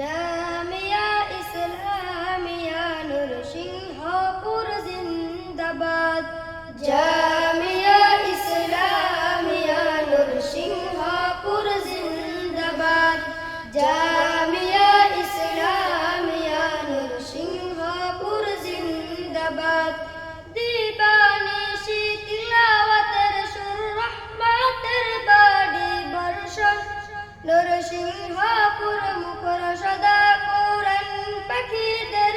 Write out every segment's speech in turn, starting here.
জামিয়া ইসলামিয়া নূর সিংহপুর জিন্দাবাদ। জামিয়া নরসিংহপুর মুখর সদা কোরআন পাখিদের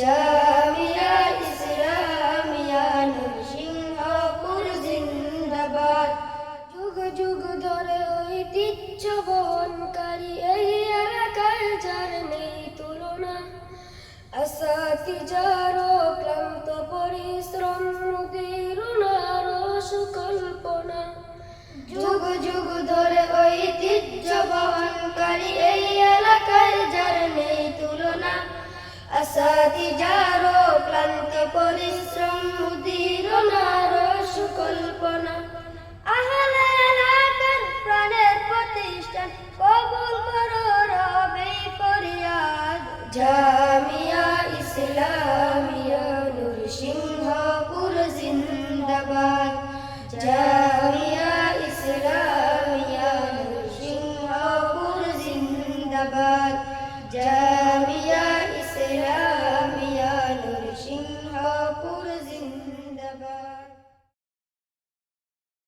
জামিয়া ইসলামিয়া নূর সিংহপুর জিন্দাবাদ যুগ যুগ ধরে ঐতিহ্য বহনকারী তুলনা। ক্লান্ত পরিশ্রম সুকল্পনা। যুগ যুগ ধরে ঐতিহ্য বহনকারী এই এলাকায় যার নেই রাতি যারো ক্লান্তে পরিশ্রম মুদির নারো সুকল্পনা আহলে প্রাণের প্রতিষ্ঠান, কবুল করো রবে ফরিয়াদ। জামিয়া ইসলামিয়া নূর জিন্দাবাদ। জামিয়া ইসলামিয়া নূর জিন্দাবাদ। জা